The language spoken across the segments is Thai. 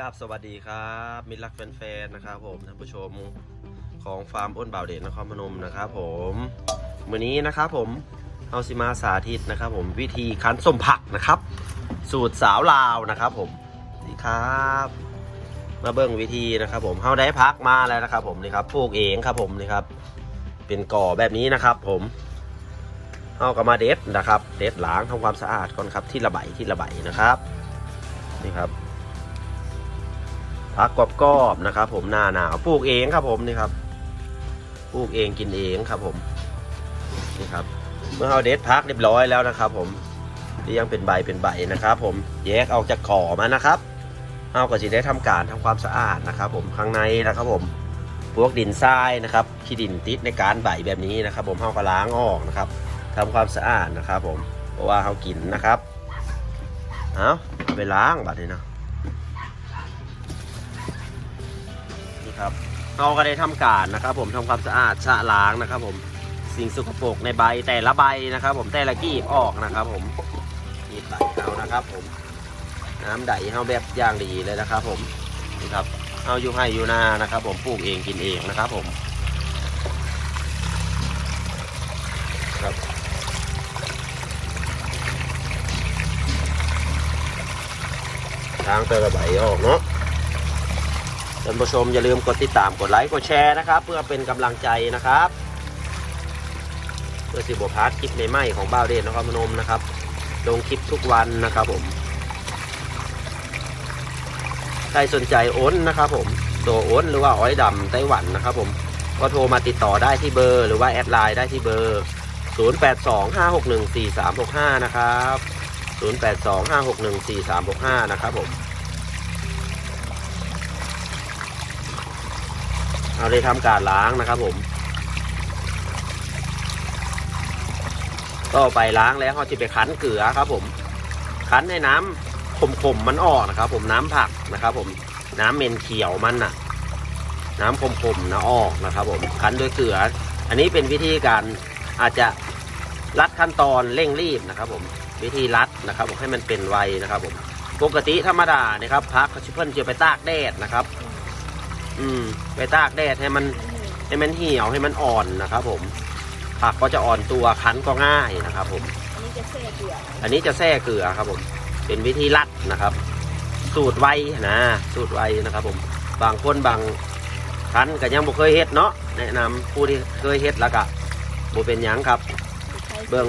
กับสวัสดีครับ มิตรรักแฟนๆนะครับผมท่านผู้ชมของฟาร์มอ้นบ่าวเด่นนครพนมนะครับผมวันนี้นะครับผมเอาสิมาสาธิตนะครับ ผมวิธีคั้นส้มผักนะครับ สูตรสาวลาวนะครับ ผมนี่ครับ มาเบิ่งวิธีนะครับ ผมเขาได้พักมาแล้วนะครับ ผมนี่ครับปลูกเองครับผมนี่ครับ เป็นก่อแบบนี้นะครับ ผมเอากระมาเด็ดนะครับ เด็ดล้างทำความสะอาดก่อนครับที่ระบายที่ระบายนะครับนี่ครับ ผักกรอบๆนะครับผมหน้าหนาวปลูกเองครับผมนี่ครับปลูกเองกินเองครับผมนี่ครับ เมื่อเราเด็ดพักเรียบร้อยแล้วนะครับ ผมเรียงเป็นใบเป็นใบนะครับ ผมแยกออกจากก่อมานะครับเราก็จะได้ทำการทำความสะอาดนะครับ ผมข้างในนะครับผมพวกดินทรายนะครับที่ดินติดในการใบแบบนี้นะครับ ผมเราก็ล้างออกนะครับทำความสะอาดนะครับ ผมเพราะว่าเรากินนะครับเอาเอาไปล้างบัดนี้เนาะ ครับเราก็ได้ทำการนะครับ ผมทำความสะอาดชะล้างนะครับ ผมสิ่งสกปรกในใบแต่ละใบนะครับ ผมแต่ละกีบออกนะครับ ผมกีบใบเอานะครับ ผม น้ำไดเอาแบบอย่างดีเลยนะครับ ผมนี่ครับเอาอยู่ให้อยู่นานะครับ ผมปลูกเองกินเองนะครับ ผมครับล้างแต่ละใบออกเนาะ ท่านผู้ชมอย่าลืมกดติดตามกดไลค์กดแชร์นะครับ เพื่อเป็นกำลังใจนะครับ เพื่อสิบวพาร์ทคลิปใหม่ๆของบ้าวเดชนครพนมนะครับลงคลิปทุกวันนะครับผมใครสนใจโอนนะครับผมตัวโอนหรือว่าอ้อยดำไต้หวันนะครับผมก็โทรมาติดต่อได้ที่เบอร์หรือว่าแอดไลน์ได้ที่เบอร์ 0825614365 นะครับ 0825614365 นะครับผม เราได้ทำการล้างนะครับผม ต่อไปล้างแล้วเราจะไปคั้นเกลือครับ ผม คั้นให้น้ำขมๆมมันออกนะครับ ผมน้ำผักนะครับ ผมน้ำเมนเขียวมันน่ะ น้ำขมๆนะออกนะครับ ผมคั้นด้วยเกลือ อันนี้เป็นวิธีการอาจจะรัดขั้นตอนเร่งรีบนะครับ ผมวิธีรัดนะครับ ผมให้มันเป็นไวนะครับ ผมปกติธรรมดานะครับพักชิเพิ่นจะไปตากแดดนะครับ อืมไปตากแดดให้มันให้มันเหี่ยวให้มันอ่อนนะครับ ผม ผักก็จะอ่อนตัวคั้นก็ง่ายนะครับผม อันนี้จะเซ่เกลืออันนี้จะแทร่เกลือครับ ผม เป็นวิธีรัดนะครับ สูตรไวนะ สูตรไวนะครับ ผม บางคนบางคั้นก็ยังบ่เคยเฮ็ดเนาะ แนะนำผู้ที่เคยเฮ็ดแล้วก็บ่เป็นหยังครับ เบิ่ง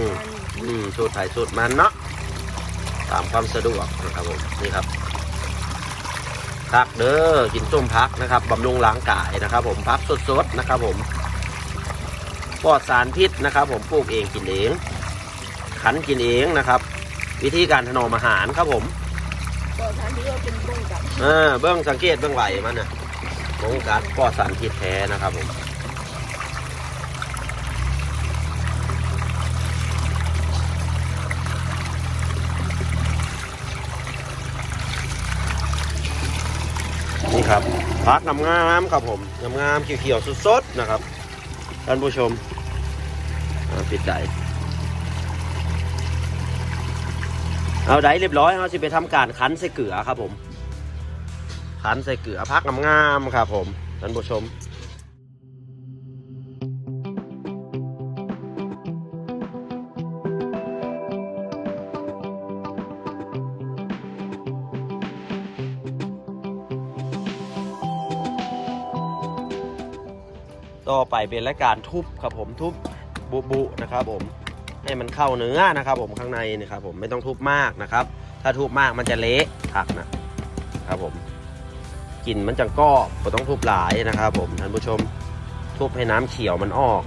อืมสูตรไผ่สูตรมันเนาะ ตามความสะดวกนะครับผม นี่ครับ พักเด้อกินส้มพักนะครับบำรุงล้างกายนะครับ ผมพักสดๆนะครับ ผมปลอดสารพิษนะครับ ผมปลูกเองกินเองขันกินเองนะครับ วิธีการถนอมอาหารครับผมก็ทานที่ว่าเป็นบ้งกับเออเบื้องสังเกตเบื้องไหวมันนะของการปลอดสารพิษแท้นะครับผมนี่ ครักน้ำงามครับผมน้ำงามเขียวๆสดๆนะครับท่านผู้ชมปิดใจเอาได้เรียบร้อยเราจะไปทำการคั้นใส่เกลือครับผม คั้นใส่เกลือพักงามๆครับผมท่านผู้ชม ต่อไปเป็นรายการทุบครับผมทุบบุบุนะครับผมให้มันเข้าเนื้อนะครับ ผมข้างในนี่ครับผมไม่ต้องทุบมากนะครับ ถ้าทุบมากมันจะเละผักนะครับผมกลิ่นมันจังก้อบก็ต้องทุบหลายนะครับ ผมท่านผู้ชมทุบให้น้ำเขียวมันออก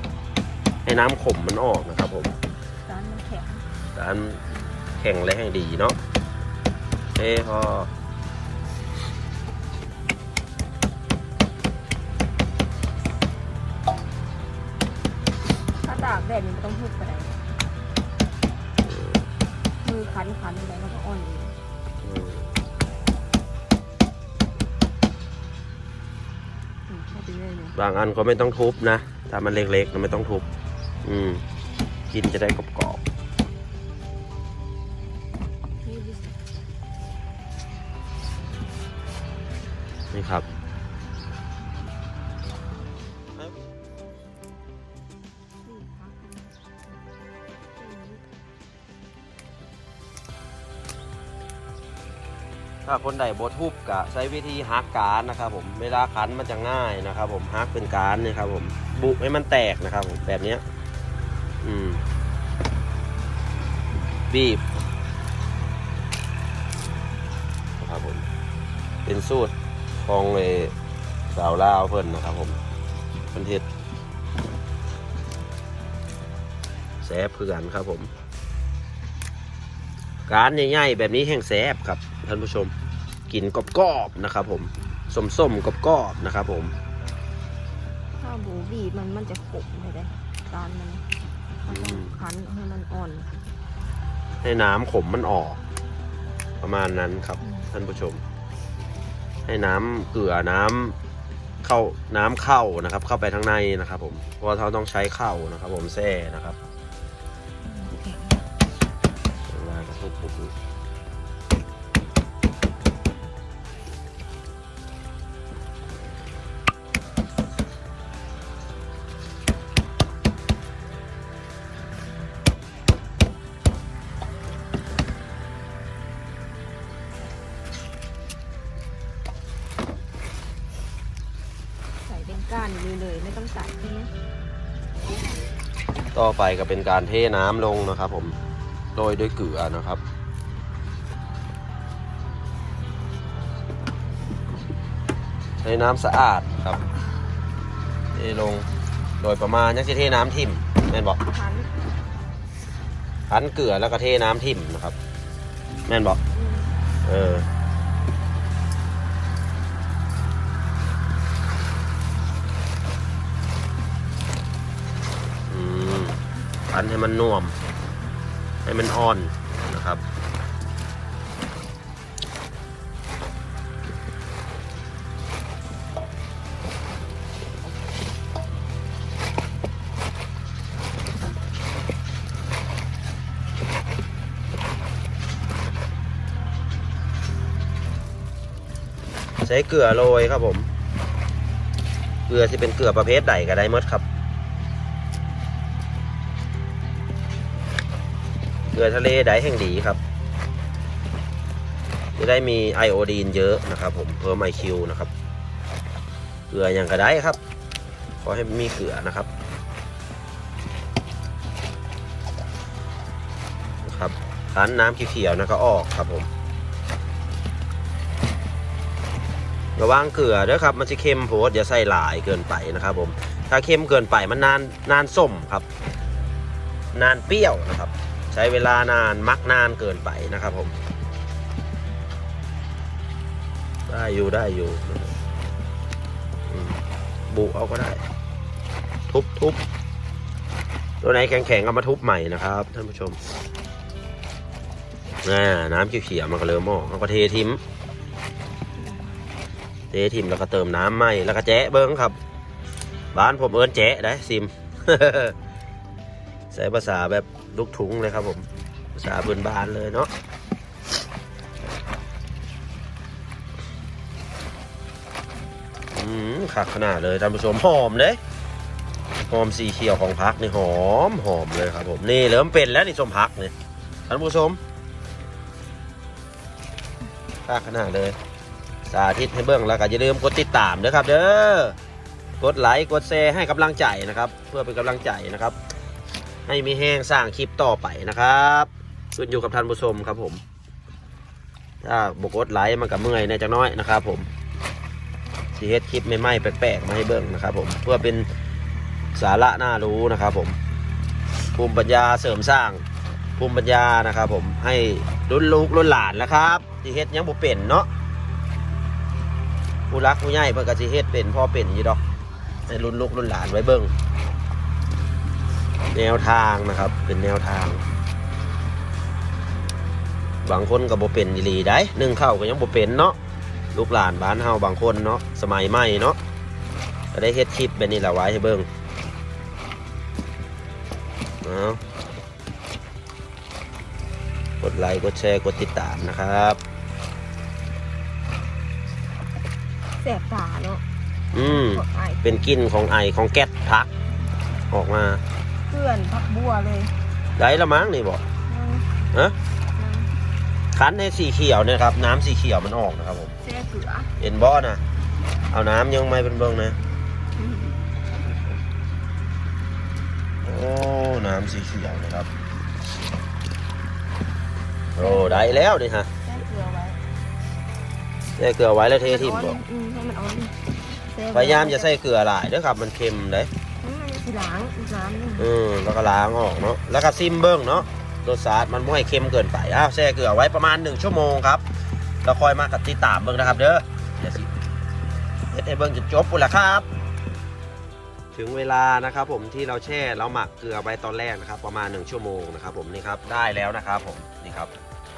ให้น้ำขมมันออกนะครับ ผมร้านมันแข็งการแข่งและแห่งดีเนาะเอ้พอาตากแดดนี่มันต้องทุบไปไหนมือคันคันอะไรมันก็อ่อนดีอืมอืมเข้าไปเรื่อยเลยบางอันก็ไม่ต้องทุบนะ ถ้ามันเล็กๆก็ไม่ต้องทุบ อืม กินจะได้กรอบๆนี่ดินี่ครับ ถ้าคนใดบทุบกะใช้วิธีฮักการนะครับผมเวลาคันมันจะง่ายนะครับ ผมฮักเป็นการนี่ครับผมบุให้มันแตกนะครับ ผมแบบนี้อืมบีบนะครับผมเป็นสูตรของเออสาวลาวเพิ่นนะครับ ผมเพิ่นเฮ็ดแซ่บคือกันครับผม การใหญ่ๆแบบนี้แห้งแซบครับท่านผู้ชม กลิ่นกรอบๆนะครับผมส้มๆกรอบๆนะครับผมถ้าบูบีบมันมันจะขมเลยได้ตอนมันมันต้องคั้นให้มันอ่อนให้น้ำขมมันออก ประมาณนั้นครับท่านผู้ชม ให้น้ำเกลือน้ำเข้าน้ำเข้านะครับ เข้าไปข้างในนะครับ ผมเพราะว่าเราต้องใช้เข้านะครับ ผมแซ่นะครับแข็งเวลากระทุบ ต่อไปก็เป็นการเทน้ำลงนะครับ ผมโรยด้วยเกลือนะครับ ใช้น้ำสะอาดครับเทลงโดยประมาณยังจะเทน้ำทิ่มแม่นบอกคั้นคั้นเกลือแล้วก็เทน้ำทิ่มนะครับ แม่นบอกอืมเอออื คั้นให้มันน่วม ให้มันอ่อนนะครับ ใช้เกลือโรยครับผม เกลือที่เป็นเกลือประเภทใดก็ได้หมดครับ ลือทะเลไดแห่งดีครับ จะได้มีไอโอดีนเยอะนะครับผมเพิ่มไอคิวนะครับ เกลืออย่างกระไดครับ ขอให้มีเกลือนะครับนะครับคั้นน้ำเขียวๆนะก็ออกครับผม ระวังเกลือด้อครับ มันจะเค็มโพดอย่าใส่หลายเกินไปนะครับผม ถ้าเค็มเกินไปมันนานนานส้มครับ นานเปรี้ยวนะครับ ใช้เวลานานมักนานเกินไปนะครับผม ได้อยู่ได้อยู่บุเอาก็ได้ ทุบทุบตัวไหนแข็งๆเอามาทุบใหม่นะครับท่านผู้ชมน,น้ำเขียวๆมันก็เริ่มออกเอาก็เททิมเททิมแล้วก็เติมน้ำใหม่แล้วก็แจ๊เบิ้งครับ บ้านผมเอิ้นแจ๊ได้ซิมใช้ภาษาแบบ ลูกถุงเลยครับผมภาษาบืนบานเลยเนาะอืมขักขนาดเลยท่านผู้ชมหอมเลยหอมสีเขียวของพักนี่หอมหอมเลยครับผมนี่เริ่มเป็นแล้วนี่ชมพักนี่ท่านผู้ชมขักขนาดเลย สาธิตให้เบื้องแล้วก็อย่าลืมกดติดตามด้วยครับ เด้อกดไลค์กดแชร์ให้กำลังใจนะครับ เพื่อเป็นกำลังใจนะครับ ให้มีแห้งสร้างคลิปต่อไปนะครับขึ้นอยู่กับท่านผู้ชมครับผม ถ้าบกอดไลค์มันก็เมื่อยในจักน้อยนะครับผมสีเฮ็ดคลิปใหม่ๆแปลกๆมาให้เบิ่งนะครับผมเพื่อเป็นสาระน่ารู้นะครับผม ภูมิปัญญาเสริมสร้างภูมิปัญญานะครับผมให้รุ่นลูกรุ่นหลานนะครับทีเฮ็ดยังบ่เป็นเนาะผู้รักผู้ใหญ่เพิ่นก็สิเฮ็ดเป็นพ่อเป็นอยู่ดอกให้รุ่นลูกรุ่นหลานไว้เบิ่ง แนวทางนะครับ เป็นแนวทางบางคนก็บ่เป็นดีๆได้นึ่งข้าวก็ยังบ่เป็นเนาะลูกหลานบ้านเฮาบางคนเนาะสมัยใหม่เนาะก็ได้เฮ็ดคลิปแบบนี้แหละไว้ให้เบิ่งเอากดไลค์กดแชร์กดติดตามนะครับแสบตาเนาะอืมพวกไอเป็นกลิ่นของไอของแก๊สพัก ออกมา เกลื่อนพักบัวเลยได้ละมั้งนี่บอกนั่งฮะนั่งคั้นในสีเขียวเนี่ยครับ น้ำสีเขียวมันออกนะครับผมแช่เกลือเห็นบ่นะเอาน้ำยังไม่เป็นเบิ้งนะอืมโอ้น้ำสีเขียวนะครับโอ้ได้แล้วนี่ฮะแช่เกลือไว้ใส่เกลือไว้แล้วเททิ้งให้บ่มันอ่อนอืมให้มันอ่อนแช่พยายามจะใส่เกลือหลายเด้อครับ มันเค็มเด้อื มสีล้างอีกน้ำหนึงอืมแล้วก็ล้างออกเนาะแล้วก็ซิมเบิ้งเนาะรสชาติมันไม่ให้เค็มเกินไปอ้าวแช่เกลือไว้ประมาณ 1 ชั่วโมงครับแล้วค่อยมากัดติดตามเบิ้งนะครับ เด้อเดี๋ยวสิเฮ็ดให้เบิ้งจนจบปุ่นละครับ ถึงเวลานะครับผมที่เราแช่เราหมักเกลือไว้ตอนแรกนะครับ ประมาณ 1 ชั่วโมงนะครับ ผมนี่ครับได้แล้วนะครับผมนี่ครับ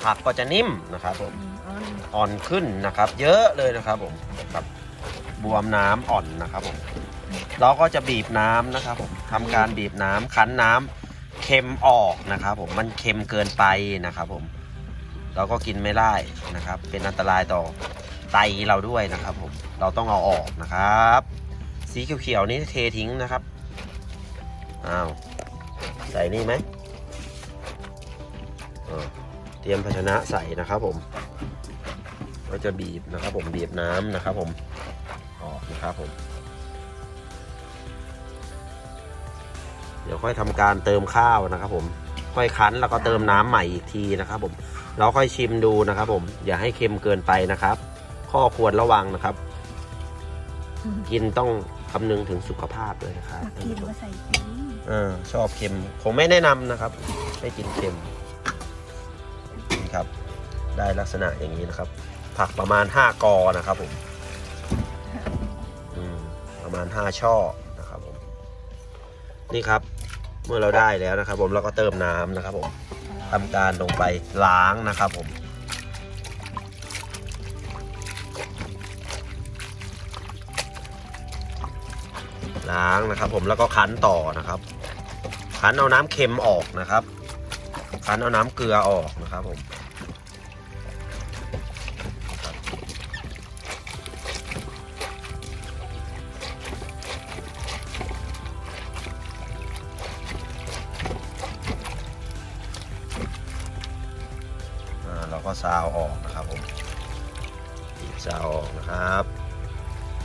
ผักก็จะนิ่มนะครับผมอืมอ่อนอ่อนขึ้นนะครับ เยอะเลยนะครับผมครับบวมน้ำอ่อนนะครับผม เราก็จะบีบน้ำนะครับผมทำการบีบน้ำคั้นน้ำเค็มออกนะครับผมมันเค็มเกินไปนะครับผมเราก็กินไม่ได้นะครับ เป็นอันตรายต่อไตเราด้วยนะครับผมเราต้องเอาออกนะครับ สีเขียวๆนี้เททิ้งนะครับอ้าวใส่นี่ไหมเตรียมภาชนะใส่นะครับผม ก็จะบีบนะครับผมบีบน้ำนะครับผมออกนะครับผม ดี๋ยวค่อยทำการเติมข้าวนะครับ ผม ค่อยคั้นแล้วก็เติมน้ำใหม่อีกทีนะครับ ผมเราค่อยชิมดูนะครับ ผม อย่าให้เค็มเกินไปนะครับ ข้อควรระวังนะครับ กินต้องคำนึงถึงสุขภาพด้วยนะครับมากินมาใส่กินอ่าชอบเค็มคงไม่แนะนำนะครับให้กินเค็มนี่ครับ ได้ลักษณะอย่างนี้นะครับ ผักประมาณ5กอนะครับ ผมอืมประมาณ5ช่อนะครับผมนี่ครับเมื่อเราได้แล้วนะครับ ผมเราก็เติมน้ำนะครับ ผมทำการลงไปล้างนะครับ ผมล้างนะครับ ผมแล้วก็คั้นต่อนะครับ คั้นเอาน้ำเค็มออกนะครับ คั้นเอาน้ำเกลือออกนะครับ ผม ซาวออกนะครับผมบีบซาวออกนะครับ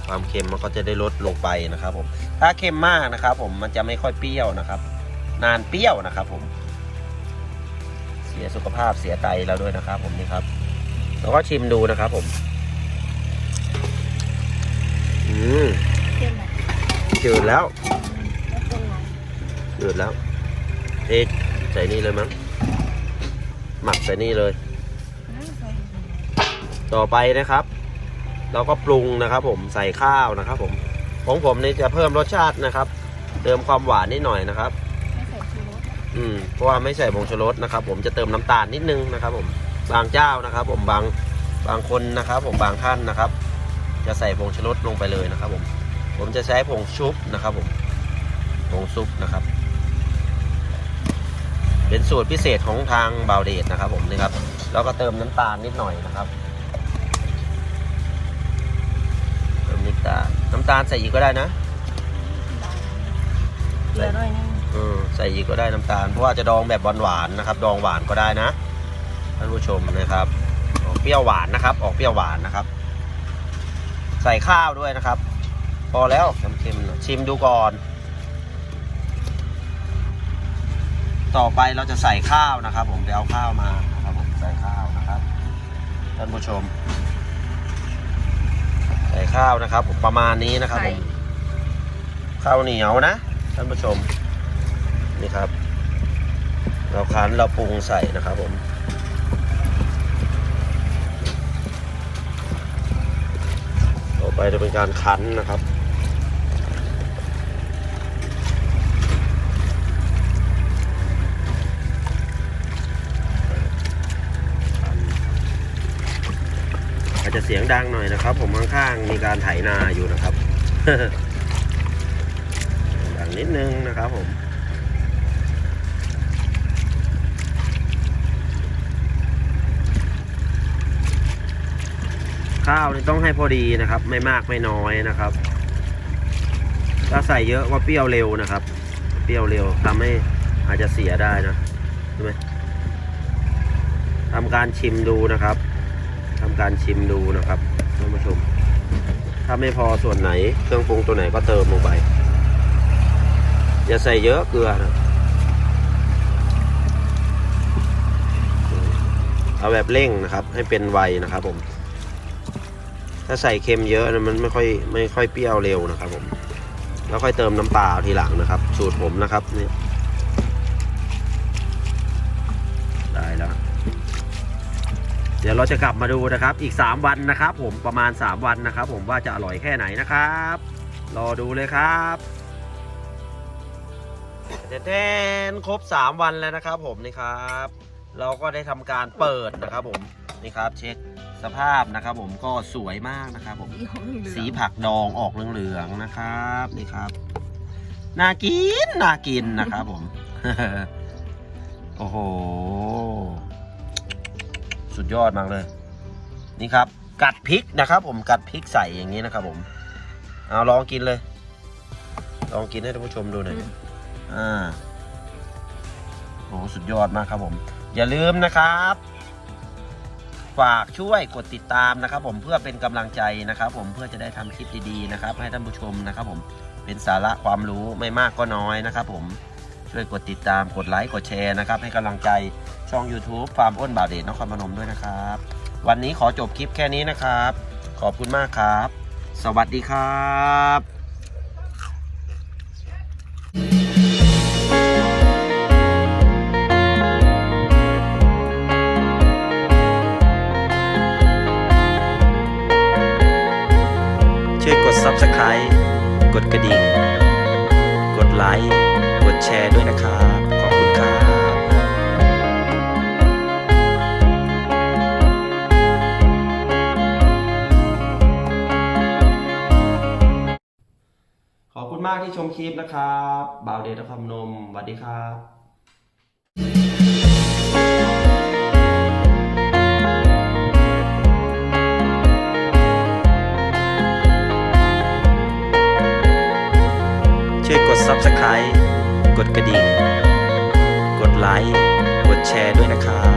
ความเค็มมันก็จะได้ลดลงไปนะครับ ผม ถ้าเค็มมากนะครับ ผมมันจะไม่ค่อยเปรี้ยวนะครับ นานเปรี้ยวนะครับ ผม เสียสุขภาพเสียไตเราด้วยนะครับ ผมนี่ครับเราก็ชิมดูนะครับ ผม อืมเค็มไหมจืดแล้วเป็นไงจืดแล้วเทใส่นี่เลยมั้งหมักใส่นี่เลย ต่อไปนะครับ เราก็ปรุงนะครับ ผมใส่ข้าวนะครับ ผมของผมนี่จะเพิ่มรสชาตินะครับเติมความหวานนิดหน่อยนะครับไม่ใส่ชูรสอืมเพราะว่าไม่ใส่ผงชูรสนะครับ ผมจะเติมน้ำตาลนิดนึงนะครับ ผมบางเจ้านะครับ ผมบางบางคนนะครับ ผมบางท่านนะครับ จะใส่ผงชูรสลงไปเลยนะครับ ผมผมจะใช้ผงชุบนะครับ ผมผงซุปนะครับ เป็นสูตรพิเศษของทางบาวเดชนะครับ ผมนี่ครับแล้วก็เติมน้ำตาลนิดหน่อยนะครับ เติมน้ำตาลน้ำตาลใส่อีกก็ได้นะเกลือด้วยนึงอืมใส่อีกก็ได้น้ำตาล เพราะว่าจะดองแบบหวานๆนะครับ ดองหวานก็ได้นะท่านผู้ชมนะครับออกเปรี้ยวหวานนะครับ ออกเปรี้ยวหวานนะครับ ใส่ข้าวด้วยนะครับ พอแล้วเค็มๆนะชิมดูก่อน ต่อไปเราจะใส่ข้าวนะครับ ผมไปเอาข้าวมานะครับผมใส่ข้าวนะครับท่านผู้ชม ใส่ข้าวนะครับผมประมาณนี้นะครับผมข้าวเหนียวนะท่านผู้ชมนี่ครับ เราคั้นเราปรุงใส่นะครับผมต่อไปจะเป็นการคั้นนะครับ อาจจะเสียงดังหน่อยนะครับ ผมข้างๆมีการไถนาอยู่นะครับดังนิดนึงนะครับผมข้าวนี่ต้องให้พอดีนะครับ ไม่มากไม่น้อยนะครับ ถ้าใส่เยอะก็เปรี้ยวเร็วนะครับ เปรี้ยวเร็วทำให้อาจจะเสียได้นะใช่ไหมทำการชิมดูนะครับ ทำการชิมดูนะครับท่านผู้ชม ถ้าไม่พอส่วนไหนเครื่องปรุงตัวไหนก็เติมลงไป อย่าใส่เยอะเกลือนะเอาแบบเร่งนะครับ ให้เป็นไวนะครับผม ถ้าใส่เค็มเยอะนะมันไม่ค่อยไม่ค่อยเปรี้ยวเร็วนะครับผมแล้วค่อยเติมน้ำปลาทีหลังนะครับ สูตรผมนะครับนี่ได้แล้ว เดี๋ยวเราจะกลับมาดูนะครับ อีก 3 วันนะครับ ผมประมาณ 3 วันนะครับ ผมว่าจะอร่อยแค่ไหนนะครับรอดูเลยครับแทนครบ 3 วันแล้วนะครับ ผมนี่ครับ เราก็ได้ทำการเปิดนะครับ ผมนี่ครับ เช็คสภาพนะครับ ผมก็สวยมากนะครับ ผมสีของเหลืองสีผักดองออกเหลืองๆนะครับนี่ครับน่ากินน่ากินนะครับ ผมโอ้โห สุดยอดมากเลย นี่ครับ กัดพริกนะครับ ผมกัดพริกใส่อย่างนี้นะครับ ผมเอาลองกินเลย ลองกินให้ท่านผู้ชมดูหน่อยอ่าโอ้โหสุดยอดมากครับผม อย่าลืมนะครับ ฝากช่วยกดติดตามนะครับ ผมเพื่อเป็นกำลังใจนะครับ ผมเพื่อจะได้ทำคลิปดีๆนะครับ ให้ท่านผู้ชมนะครับ ผมเป็นสาระความรู้ไม่มากก็น้อยนะครับ ผม ช่วยกดติดตามกดไลค์กดแชร์นะครับ ให้กำลังใจช่อง YouTube ฟาร์มอ้นบ่าวเดชนครพนมด้วยนะครับ วันนี้ขอจบคลิปแค่นี้นะครับ ขอบคุณมากครับ สวัสดีครับ มากที่ชมคลิปนะครับบ่าวเดชนครนมสวัสดีครับช่วยกด Subscribe กดกระดิ่ง กดไลค์ กดแชร์ด้วยนะครับ